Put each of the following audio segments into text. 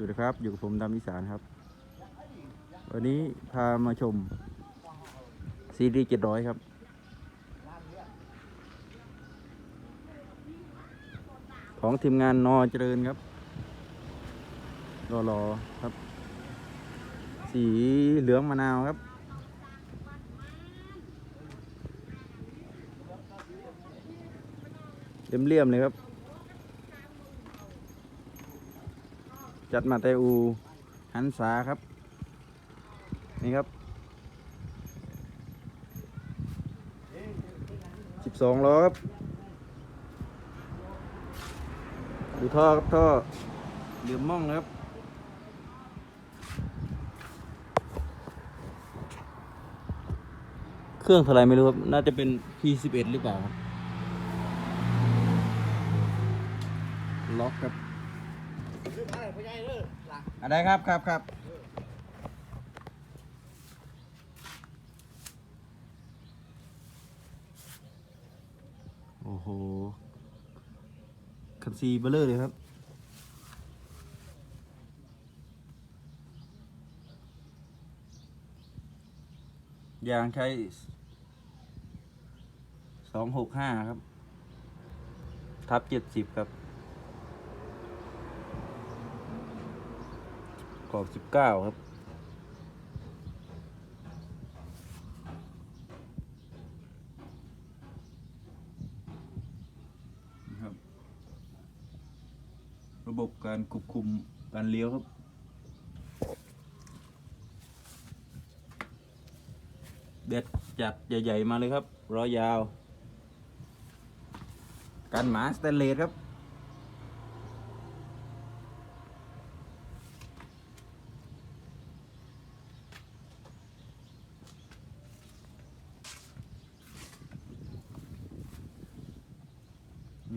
สวัสดีครับ อยู่กับผมดำอีสานครับ วันนี้พามาชม ซีรีส์เจ็ดร้อยครับ ของทีมงานนอเจริญครับรอรอครับ สีเหลืองมะนาวครับ เลี่ยมๆเลยครับ จัดมาแต่อูหันษาครับ นี่ครับสิบสองล้อครับดูท่อครับท่อเหลือมม่องครับเครื่องเท่าไรไม่รู้ครับ น่าจะเป็น P11 หรือเปล่าครับ ล็อกครับ อะไรครับครับครับโอ้โห คันซีเบลเลอร์เลยครับ ยางใช้สองหกห้าครับ ทับเจ็ดสิบครับ กรอบสิบเก้าครับ นะครับ ระบบการควบคุมการเลี้ยวครับเด็ดจัดใหญ่ ๆ มาเลยครับ รอยยาว กันหมาสเตนเลสครับ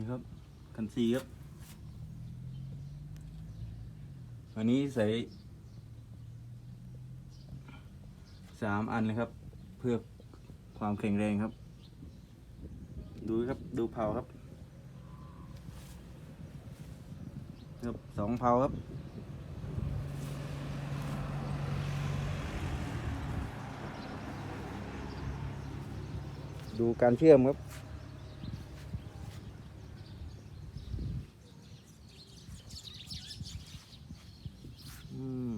นี่ครับคันซีครับ อันนี้ใส่สามอันเลยครับ เพื่อความแข็งแรงครับ ดูครับดูเผาครับครับสองเผาครับดูการเชื่อมครับ อืม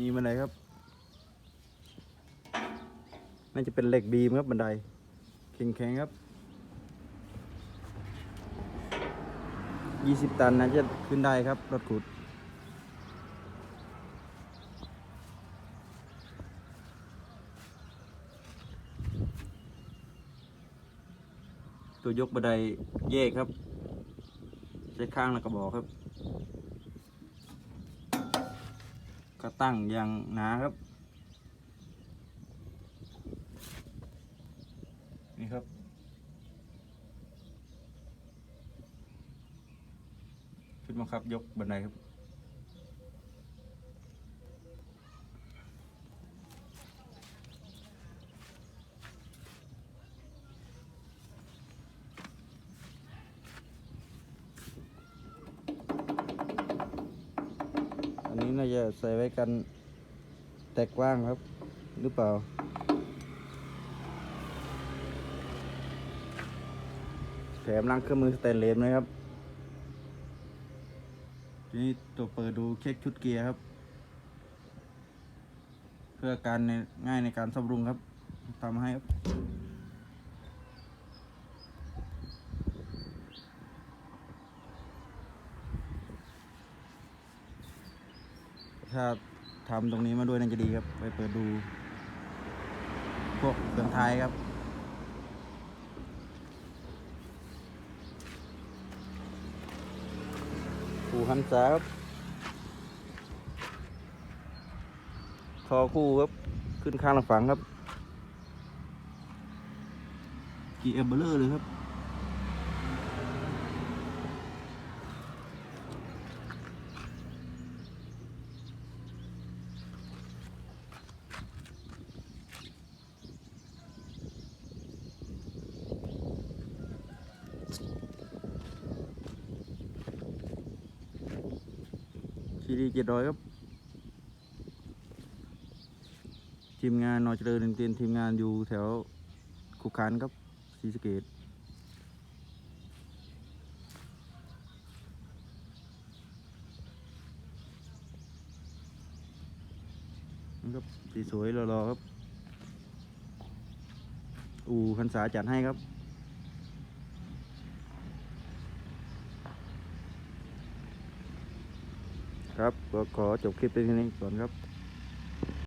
มีบันไดครับน่าจะเป็นเหล็กบีมครับบันไดแข็งๆครับยี่สิบตันน่าจะขึ้นได้ครับ รถขุด ตัวยกบันไดแยกครับ ใช้ข้างแล้วก็บอกครับ ก็ตั้งอย่างหนาครับ นี่ครับขึ้นมาครับยกบันไดครับ อันนี้น่า จะใส่ไว้กันแตกกว้างครับ หรือเปล่า แถมรังเครื่องมือสแตนเลสไหมครับ ทีนี้ตัวเปิดดูเช็คชุดเกียร์ครับ เพื่อการในง่ายในการซ่อมรุงครับทำให้ครับ ถ้าทำตรงนี้มาด้วยน่าจะดีครับ ไปเปิดดู พวกเครื่องท้ายครับผูหันษาครับทอคู่ครับ ขึ้นข้างหลังฝังครับ กี่เอเบลเลอร์เลยครับ คีรีเจ็ดร้อยครับ ทีมงานนอเจริญเตียนทีมงานอยู่แถวคุกคานครับศรีสเกดนี่ครับสีสวยรอๆครับ อู่พันษาจัดให้ครับ ครับก็ขอจบคลิปเป็นแค่นี้ก่อนครับ